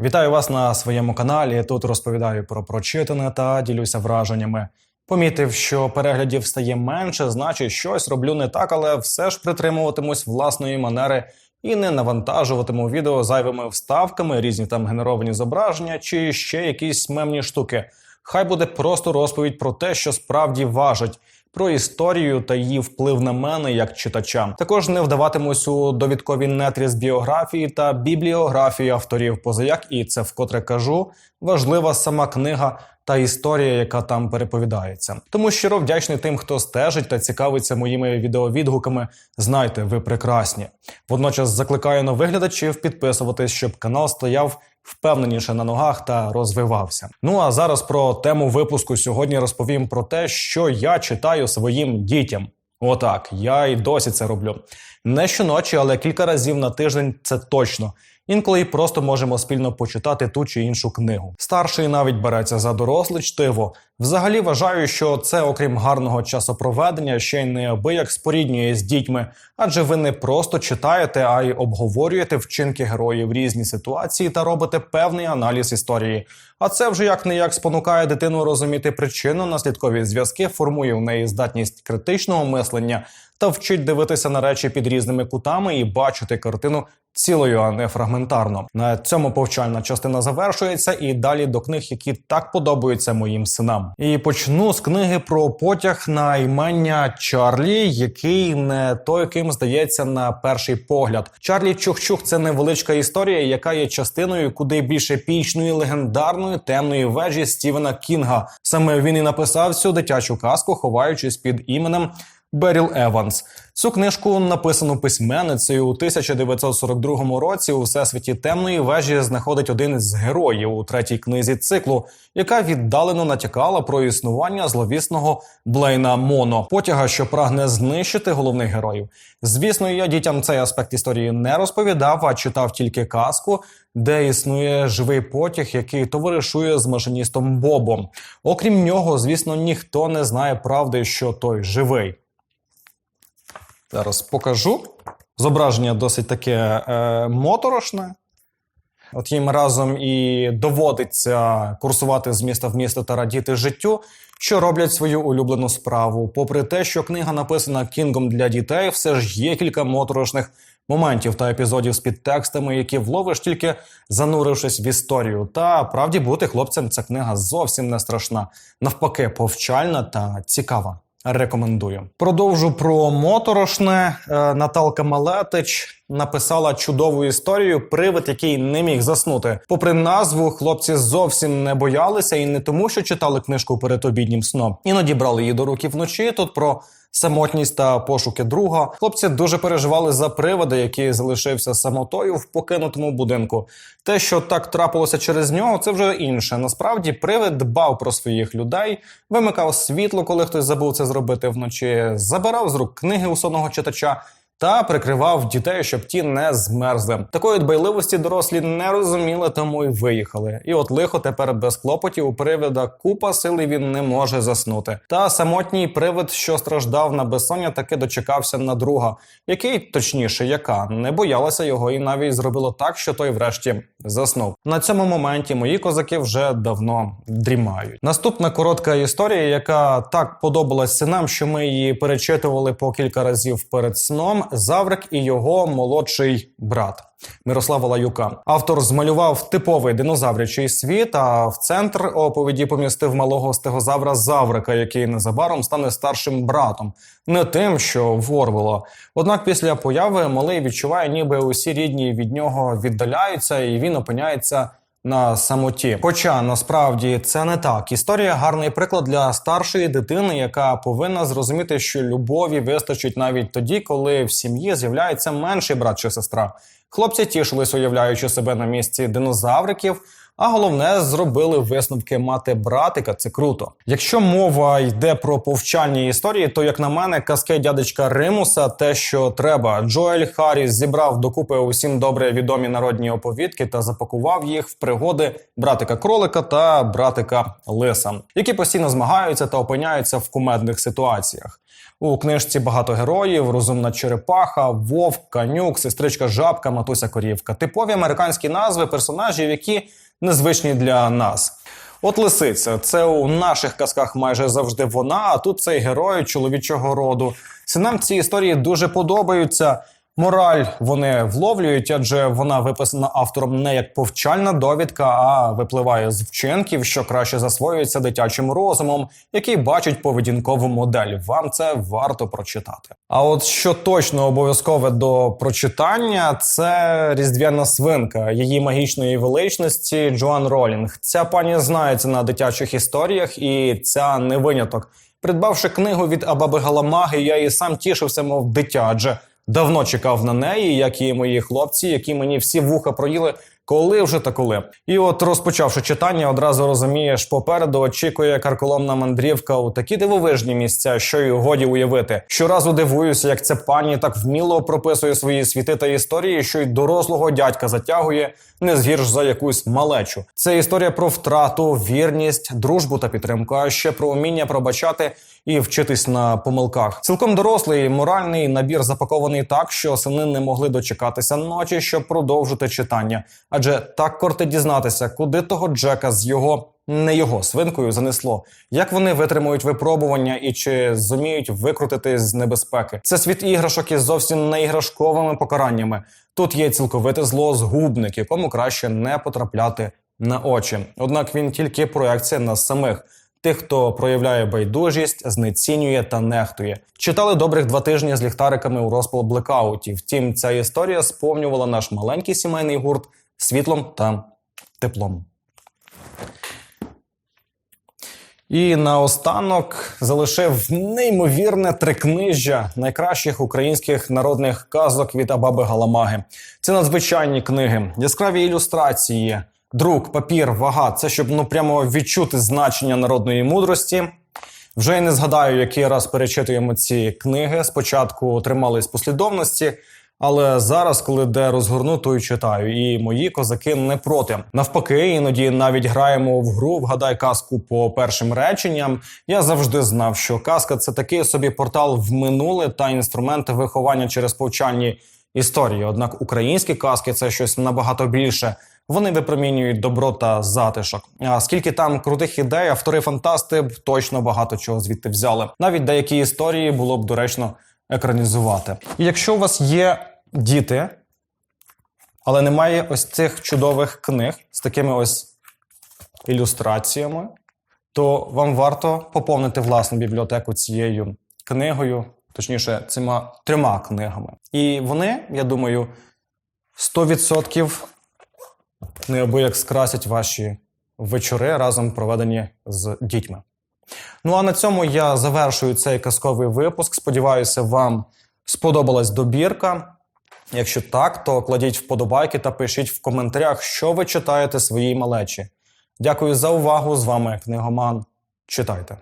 Вітаю вас на своєму каналі. Тут розповідаю про прочитане та ділюся враженнями. Помітив, що переглядів стає менше, значить, щось роблю не так, але все ж притримуватимусь власної манери і не навантажуватиму відео зайвими вставками, різні там генеровані зображення чи ще якісь мемні штуки. Хай буде просто розповідь про те, що справді важить. Про історію та її вплив на мене як читача. Також не вдаватимусь у довідкові нетрі з біографії та бібліографії авторів, позаяк і це вкотре кажу. Важлива сама книга та історія, яка там переповідається. Тому щиро вдячний тим, хто стежить та цікавиться моїми відеовідгуками. Знайте, ви прекрасні. Водночас закликаю новиглядачів підписуватись, щоб канал стояв впевненіше на ногах та розвивався. Ну а зараз про тему випуску сьогодні розповім про те, що я читаю своїм дітям. Отак, я і досі це роблю. Не щоночі, але кілька разів на тиждень це точно. Інколи просто можемо спільно почитати ту чи іншу книгу. Старший навіть береться за доросле чтиво. Взагалі вважаю, що це, окрім гарного часопроведення, ще й неабияк споріднює з дітьми, адже ви не просто читаєте, а й обговорюєте вчинки героїв різні ситуації та робите певний аналіз історії. А це вже як не як спонукає дитину розуміти причинно-наслідкові зв'язки, формує в неї здатність критичного мислення та вчить дивитися на речі під різними кутами і бачити картину цілою, а не фрагментарно. На цьому повчальна частина завершується, і далі до книг, які так подобаються моїм синам. І почну з книги про потяг на імення Чарлі, який не той, ким здається на перший погляд. Чарлі Чухчух це невеличка історія, яка є частиною куди більш епічної, легендарної темної вежі Стівена Кінга. Саме він і написав цю дитячу казку, ховаючись під іменем. Беріл Еванс. Цю книжку написану письменницею у 1942 році у всесвіті темної вежі знаходить один з героїв у третій книзі циклу, яка віддалено натякала про існування зловісного Блейна Моно, потяга, що прагне знищити головних героїв. Звісно, я дітям цей аспект історії не розповідав, а читав тільки казку, де існує живий потяг, який товаришує з машиністом Бобом. Окрім нього, звісно, ніхто не знає правди, що той живий. Зараз покажу. Зображення досить таке е, моторошне. От їм разом і доводиться курсувати з міста в місто та радіти життю, що роблять свою улюблену справу. Попри те, що книга написана кінгом для дітей, все ж є кілька моторошних моментів та епізодів з підтекстами, які вловиш тільки занурившись в історію. Та правді бути хлопцям ця книга зовсім не страшна, навпаки, повчальна та цікава. Рекомендую. Продовжу про моторошне. Е, Наталка Малетич написала чудову історію. Привид, який не міг заснути. Попри назву, хлопці зовсім не боялися і не тому, що читали книжку перед обіднім сном. Іноді брали її до руки вночі. Тут про самотність та пошуки друга. Хлопці дуже переживали за привода, який залишився самотою в покинутому будинку. Те, що так трапилося через нього, це вже інше. Насправді, привид дбав про своїх людей, вимикав світло, коли хтось забув це зробити вночі, забирав з рук книги у сонного читача. Та прикривав дітей, щоб ті не змерзли. Такої дбайливості дорослі не розуміли, тому й виїхали. І от лихо тепер без клопотів у привида купа сили він не може заснути. Та самотній привид, що страждав на безсоння, таки дочекався на друга, який точніше, яка не боялася його, і навіть зробило так, що той врешті заснув. На цьому моменті мої козаки вже давно дрімають. Наступна коротка історія, яка так подобалась синам, що ми її перечитували по кілька разів перед сном. Заврик і його молодший брат. Мирослава Лаюка. Автор змалював типовий динозаврячий світ, а в центр оповіді помістив малого стегозавра Заврика, який незабаром стане старшим братом, не тим, що в Орвела. Однак після появи малий відчуває, ніби усі рідні від нього віддаляються, і він опиняється. На самоті, хоча насправді це не так. Історія гарний приклад для старшої дитини, яка повинна зрозуміти, що любові вистачить навіть тоді, коли в сім'ї з'являється менший брат чи сестра. Хлопці тішились, уявляючи себе на місці динозавриків. А головне, зробили висновки мати братика. Це круто. Якщо мова йде про повчальні історії, то як на мене, казки дядечка Римуса те, що треба. Джоель Харріс зібрав докупи усім добре відомі народні оповідки та запакував їх в пригоди братика кролика та братика Лиса, які постійно змагаються та опиняються в кумедних ситуаціях. У книжці багато героїв: розумна черепаха, вовк, канюк, сестричка жабка, матуся корівка. Типові американські назви персонажів, які незвичні для нас. От лисиця, це у наших казках майже завжди вона, а тут цей герой чоловічого роду. Синам ці історії дуже подобаються. Мораль вони вловлюють, адже вона виписана автором не як повчальна довідка, а випливає з вчинків, що краще засвоюється дитячим розумом, який бачить поведінкову модель. Вам це варто прочитати. А от що точно обов'язкове до прочитання, це різдвяна свинка її магічної величності Джоан Ролінг. Ця пані знається на дитячих історіях, і ця не виняток. Придбавши книгу від Абаби Галамаги, я і сам тішився, мов дитя, адже давно чекав на неї, як і мої хлопці, які мені всі вуха проїли. Коли вже та коли. І от розпочавши читання, одразу розумієш, попереду очікує карколомна мандрівка у такі дивовижні місця, що й годі уявити. Щоразу дивуюся, як ця пані так вміло прописує свої світи та історії, що й дорослого дядька затягує не згірш за якусь малечу. Це історія про втрату, вірність, дружбу та підтримку, а ще про уміння пробачати і вчитись на помилках. Цілком дорослий моральний набір запакований так, що сини не могли дочекатися ночі, щоб продовжити читання. Адже так корте дізнатися, куди того Джека з його не його свинкою занесло, як вони витримують випробування і чи зуміють викрутити з небезпеки. Це світ іграшок із зовсім не іграшковими покараннями. Тут є цілковите зло згубник, якому краще не потрапляти на очі. Однак він тільки проекція нас самих. Тих, хто проявляє байдужість, знецінює та нехтує. Читали добрих два тижні з ліхтариками у розпал блекауті. Втім, ця історія сповнювала наш маленький сімейний гурт світлом та теплом. І наостанок залишив неймовірне трикнижжя найкращих українських народних казок від Абаби Галамаги. Це надзвичайні книги, яскраві ілюстрації, друк, папір, вага. Це щоб ну прямо відчути значення народної мудрості. Вже й не згадаю, який раз перечитуємо ці книги. Спочатку тримались послідовності, але зараз, коли де розгорну, то й читаю. І мої козаки не проти. Навпаки, іноді навіть граємо в гру Вгадай казку по першим реченням. Я завжди знав, що казка це такий собі портал в минуле та інструмент виховання через повчальні історії. Однак українські казки це щось набагато більше. Вони випромінюють добро та затишок. А скільки там крутих ідей, автори фантасти б точно багато чого звідти взяли. Навіть деякі історії було б доречно екранізувати. І якщо у вас є діти, але немає ось цих чудових книг з такими ось ілюстраціями, то вам варто поповнити власну бібліотеку цією книгою, точніше, цими трьома книгами. І вони, я думаю, 100% неабияк скрасять ваші вечори разом проведені з дітьми. Ну а на цьому я завершую цей казковий випуск. Сподіваюся, вам сподобалась добірка. Якщо так, то кладіть вподобайки та пишіть в коментарях, що ви читаєте своїй малечі. Дякую за увагу! З вами книгоман. Читайте.